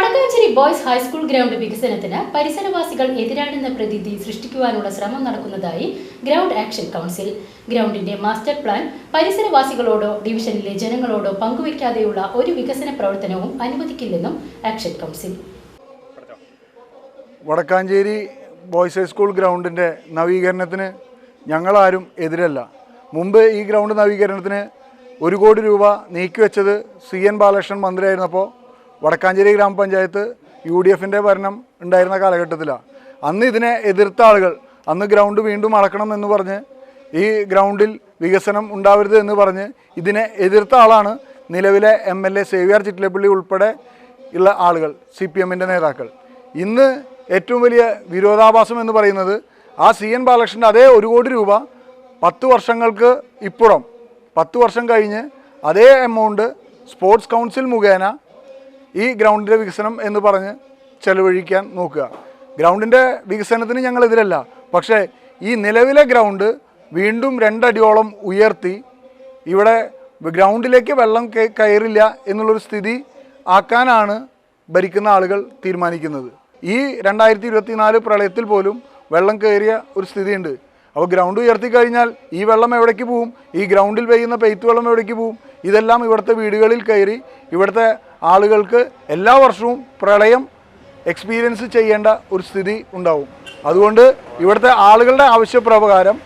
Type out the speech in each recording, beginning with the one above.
Vadakkanchery boys high school ground വികസനത്തിന് പരിസരവാസികൾ എതിരാണെന്ന പ്രതീതി സൃഷ്ടിക്കുവാനുള്ള ശ്രമം നടക്കുന്നതായി ഗ്രൗണ്ട് ആക്ഷൻ കൗൺസിൽ. ഗ്രൗണ്ടിന്റെ മാസ്റ്റർ പ്ലാൻ പരിസരവാസികളോടോ ഡിവിഷനിലെ ജനങ്ങളോടോ പങ്കുവയ്ക്കാതെയുള്ള ഒരു വികസന പ്രവർത്തനവും അനുവദിക്കില്ലെന്നും action council. Vadakkanchery boys high school ഗ്രൗണ്ടിന്റെ നവീകരണത്തിന് ഞങ്ങളാരും എതിരല്ല. മുമ്പ് ഈ ഗ്രൗണ്ട് നവീകരണത്തിന് ഒരു കോടി രൂപ നീക്കിവെച്ചത് സി എൻ ബാലകൃഷ്ണൻ മന്ത്രിയായിരുന്നപ്പോൾ വടക്കാഞ്ചേരി ഗ്രാമപഞ്ചായത്ത് യു ഡി എഫിന്റെ ഭരണം ഉണ്ടായിരുന്ന കാലഘട്ടത്തിലാണ് അന്ന് ഇതിനെ എതിർത്ത ആളുകൾ അന്ന് ഗ്രൗണ്ട് വീണ്ടും അടക്കണം എന്ന് പറഞ്ഞ് ഈ ഗ്രൗണ്ടിൽ വികസനം ഉണ്ടാവരുത് എന്ന് പറഞ്ഞ് ഇതിനെ എതിർത്ത ആളാണ് നിലവിലെ M L A Xavier Chittilappally ഉൾപ്പെടെ ഉള്ള ആളുകൾ സി പി എമ്മിന്റെ നേതാക്കൾ. ഇന്ന് ഏറ്റവും വലിയ വിരോധാഭാസം എന്ന് പറയുന്നത് ആ സി എൻ ബാലകൃഷ്ണന്റെ അതേ ഒരു കോടി രൂപ പത്ത് വർഷങ്ങൾക്ക് ഇപ്പുറം പത്ത് വർഷം കഴിഞ്ഞ് അതേ എമൗണ്ട് സ്പോർട്സ് കൗൺസിൽ മുഖേന ഈ ഗ്രൗണ്ടിന്റെ വികസനം എന്ന് പറഞ്ഞ് ചെലവഴിക്കാൻ നോക്കുക. ഗ്രൗണ്ടിന്റെ വികസനത്തിന് ഞങ്ങൾ എതിരല്ല. പക്ഷേ ഈ നിലവിലെ ഗ്രൗണ്ട് വീണ്ടും രണ്ടടിയോളം ഉയർത്തി ഇവിടെ ഗ്രൗണ്ടിലേക്ക് വെള്ളം കയ- കയറില്ല എന്നുള്ളൊരു സ്ഥിതി ആക്കാനാണ് ഭരിക്കുന്ന ആളുകൾ തീരുമാനിക്കുന്നത്. ഈ രണ്ടായിരത്തി ഇരുപത്തിനാല് പ്രളയത്തിൽ പോലും വെള്ളം കയറിയ ഒരു സ്ഥിതിയുണ്ട്. അപ്പോൾ ഗ്രൗണ്ട് ഉയർത്തി കഴിഞ്ഞാൽ ഈ വെള്ളം എവിടേക്ക് പോവും? ഈ ഗ്രൗണ്ടിൽ പെയ്യുന്ന പെയ്ത്ത് വെള്ളം എവിടേക്ക് പോവും? ഇതെല്ലാം ഇവിടുത്തെ വീടുകളിൽ കയറി ഇവിടുത്തെ ആളുകൾക്ക് എല്ലാ വർഷവും പ്രളയം എക്സ്പീരിയൻസ് ചെയ്യേണ്ട ഒരു സ്ഥിതി ഉണ്ടാവും. അതുകൊണ്ട് ഇവിടുത്തെ ആളുകളുടെ ആവശ്യപ്രകാരം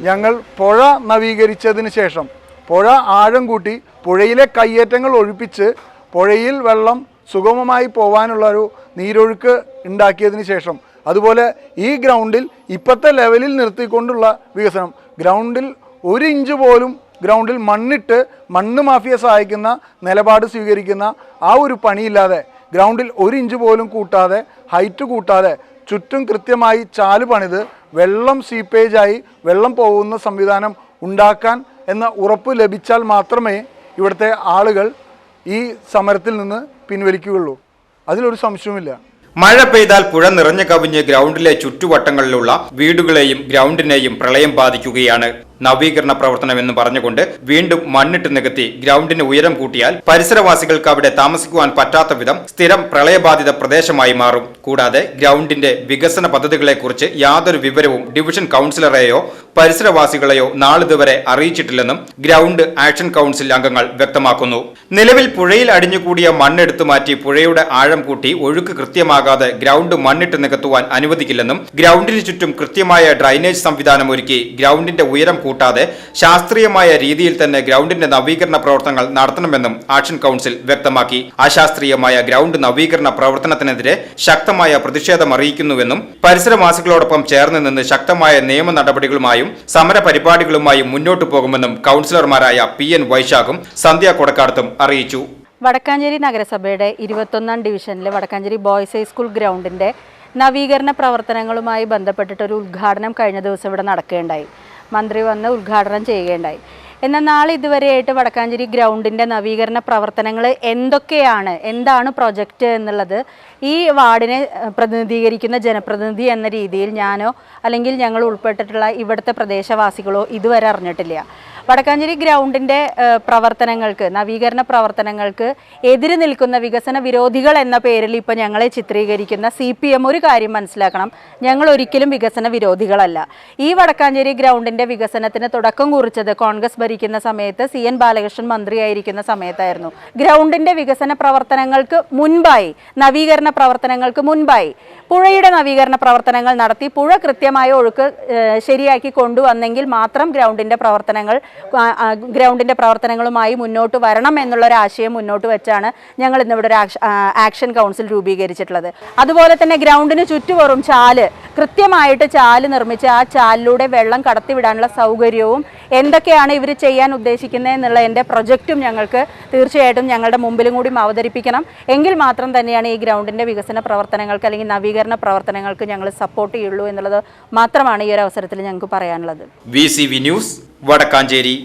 ഞങ്ങൾ പുഴ നവീകരിച്ചതിന് ശേഷം പുഴ ആഴം കൂട്ടി പുഴയിലെ കയ്യേറ്റങ്ങൾ ഒഴിപ്പിച്ച് പുഴയിൽ വെള്ളം സുഗമമായി പോവാനുള്ള ഒരു നീരൊഴുക്ക് ഉണ്ടാക്കിയതിന് ശേഷം അതുപോലെ ഈ ഗ്രൗണ്ടിൽ ഇപ്പോഴത്തെ ലെവലിൽ നിർത്തിക്കൊണ്ടുള്ള വികസനം. ഗ്രൗണ്ടിൽ ഒരു ഇഞ്ച് പോലും ഗ്രൗണ്ടിൽ മണ്ണിട്ട് മണ്ണ് മാഫിയ സഹായിക്കുന്ന നിലപാട് സ്വീകരിക്കുന്ന ആ ഒരു പണിയില്ലാതെ ഗ്രൗണ്ടിൽ ഒരു ഇഞ്ച് പോലും കൂട്ടാതെ ഹൈറ്റ് കൂട്ടാതെ ചുറ്റും കൃത്യമായി ചാൽ പണിത് വെള്ളം സീപ്പേജായി വെള്ളം പോകുന്ന സംവിധാനം ഉണ്ടാക്കാൻ എന്ന ഉറപ്പ് ലഭിച്ചാൽ മാത്രമേ ഇവിടുത്തെ ആളുകൾ ഈ സമരത്തിൽ നിന്ന് പിൻവലിക്കുകയുള്ളൂ. അതിലൊരു സംശയവുമില്ല. മഴ പെയ്താൽ പുഴ നിറഞ്ഞു കവിഞ്ഞ് ഗ്രൗണ്ടിലെ ചുറ്റുവട്ടങ്ങളിലുള്ള വീടുകളെയും ഗ്രൗണ്ടിനെയും പ്രളയം ബാധിക്കുകയാണ്. നവീകരണ പ്രവർത്തനം എന്ന് പറഞ്ഞുകൊണ്ട് വീണ്ടും മണ്ണിട്ട് നികത്തി ഗ്രൗണ്ടിന് ഉയരം കൂട്ടിയാൽ പരിസരവാസികൾക്ക് അവിടെ താമസിക്കുവാൻ പറ്റാത്ത വിധം സ്ഥിരം പ്രളയബാധിത പ്രദേശമായി മാറും. കൂടാതെ ഗ്രൗണ്ടിന്റെ വികസന പദ്ധതികളെക്കുറിച്ച് യാതൊരു വിവരവും ഡിവിഷൻ കൗൺസിലറെയോ പരിസരവാസികളെയോ നാളിതുവരെ അറിയിച്ചിട്ടില്ലെന്നും ഗ്രൗണ്ട് ആക്ഷൻ കൗൺസിൽ അംഗങ്ങൾ വ്യക്തമാക്കുന്നു. നിലവിൽ പുഴയിൽ അടിഞ്ഞുകൂടിയ മണ്ണെടുത്തു മാറ്റി പുഴയുടെ ആഴം കൂട്ടി ഒഴുക്ക് കൃത്യമാകാതെ ഗ്രൗണ്ട് മണ്ണിട്ട് നികത്തുവാൻ അനുവദിക്കില്ലെന്നും ഗ്രൗണ്ടിന് ചുറ്റും കൃത്യമായ ഡ്രൈനേജ് സംവിധാനം ഒരുക്കി ഗ്രൗണ്ടിന്റെ ഉയരം കൂട്ടാതെ ശാസ്ത്രീയമായ രീതിയിൽ തന്നെ ഗ്രൗണ്ടിന്റെ നവീകരണ പ്രവർത്തനങ്ങൾ നടത്തണമെന്നും ആക്ഷൻ കൗൺസിൽ വ്യക്തമാക്കി. അശാസ്ത്രീയമായ ഗ്രൗണ്ട് നവീകരണ പ്രവർത്തനത്തിനെതിരെ ശക്തമായ പ്രതിഷേധം അറിയിക്കുന്നുവെന്നും പരിസരവാസികളോടൊപ്പം ചേർന്ന് നിന്ന് ശക്തമായ നിയമ നടപടികളുമായും സമര പരിപാടികളുമായും മുന്നോട്ടു പോകുമെന്നും കൗൺസിലർമാരായ പി എൻ വൈശാഖും സന്ധ്യ കൊടക്കാടത്തും അറിയിച്ചു. വടക്കാഞ്ചേരി നഗരസഭയുടെ ഇരുപത്തൊന്നാം ഡിവിഷനിലെ വടക്കാഞ്ചേരി ബോയ്സ് ഹൈസ്കൂൾ ഗ്രൗണ്ടിന്റെ നവീകരണ പ്രവർത്തനങ്ങളുമായി ബന്ധപ്പെട്ടിട്ട് ഒരു ഉദ്ഘാടനം കഴിഞ്ഞ ദിവസം ഇവിടെ നടക്കുകയുണ്ടായി. മന്ത്രി വന്ന് ഉദ്ഘാടനം ചെയ്യുകയുണ്ടായി. എന്നാൽ നാളെ ഇതുവരെയായിട്ട് വടക്കാഞ്ചേരി ഗ്രൗണ്ടിന്റെ നവീകരണ പ്രവർത്തനങ്ങൾ എന്തൊക്കെയാണ്? എന്താണ് പ്രൊജക്റ്റ് എന്നുള്ളത് ഈ വാർഡിനെ പ്രതിനിധീകരിക്കുന്ന ജനപ്രതിനിധി എന്ന രീതിയിൽ ഞാനോ അല്ലെങ്കിൽ ഞങ്ങൾ ഉൾപ്പെട്ടിട്ടുള്ള ഇവിടുത്തെ പ്രദേശവാസികളോ ഇതുവരെ അറിഞ്ഞിട്ടില്ല. വടക്കാഞ്ചേരി ഗ്രൗണ്ടിന്റെ പ്രവർത്തനങ്ങൾക്ക് നവീകരണ പ്രവർത്തനങ്ങൾക്ക് എതിര് നിൽക്കുന്ന വികസന വിരോധികൾ എന്ന പേരിൽ ഇപ്പോൾ ഞങ്ങളെ ചിത്രീകരിക്കുന്ന സി പി എം ഒരു കാര്യം മനസ്സിലാക്കണം. ഞങ്ങൾ ഒരിക്കലും വികസന വിരോധികളല്ല. ഈ വടക്കാഞ്ചേരി ഗ്രൗണ്ടിന്റെ വികസനത്തിന് തുടക്കം കുറിച്ചത് കോൺഗ്രസ് ഭരിക്കുന്ന സമയത്ത് സി എൻ ബാലകൃഷ്ണൻ മന്ത്രിയായിരിക്കുന്ന സമയത്തായിരുന്നു. ഗ്രൗണ്ടിന്റെ വികസന പ്രവർത്തനങ്ങൾക്ക് മുൻപായി നവീകരണ പ്രവർത്തനങ്ങൾക്ക് മുൻപായി പുഴയുടെ നവീകരണ പ്രവർത്തനങ്ങൾ നടത്തി പുഴ കൃത്യമായ ഒഴുക്ക് ശരിയാക്കി കൊണ്ടുവന്നെങ്കിൽ മാത്രം ഗ്രൗണ്ടിന്റെ പ്രവർത്തനങ്ങൾ ഗ്രൗണ്ടിന്റെ പ്രവർത്തനങ്ങളുമായി മുന്നോട്ട് വരണം എന്നുള്ള ഒരു ആശയം മുന്നോട്ട് വെച്ചാണ് ഞങ്ങൾ ഇന്നിവിടെ ഒരു ആക്ഷൻ കൗൺസിൽ രൂപീകരിച്ചിട്ടുള്ളത്. അതുപോലെ തന്നെ ഗ്രൗണ്ടിന് ചുറ്റുപുറം ചാൽ കൃത്യമായിട്ട് ചാൽ നിർമ്മിച്ച് ആ ചാലിലൂടെ വെള്ളം കടത്തിവിടാനുള്ള സൗകര്യവും എന്തൊക്കെയാണ് ഇവർ ചെയ്യാൻ ഉദ്ദേശിക്കുന്നത് എന്നുള്ള എന്റെ പ്രൊജക്റ്റും ഞങ്ങൾക്ക് തീർച്ചയായിട്ടും ഞങ്ങളുടെ മുമ്പിലും കൂടി അവതരിപ്പിക്കണം. എങ്കിൽ മാത്രം തന്നെയാണ് ഈ ഗ്രൗണ്ടിന്റെ വികസന പ്രവർത്തനങ്ങൾക്ക് അല്ലെങ്കിൽ നവീകരണ പ്രവർത്തനങ്ങൾക്ക് ഞങ്ങൾ സപ്പോർട്ട് ചെയ്യുള്ളൂ എന്നുള്ളത് മാത്രമാണ് ഈ ഒരു അവസരത്തിൽ ഞങ്ങൾക്ക് പറയാനുള്ളത്. V news Vadakkanchery.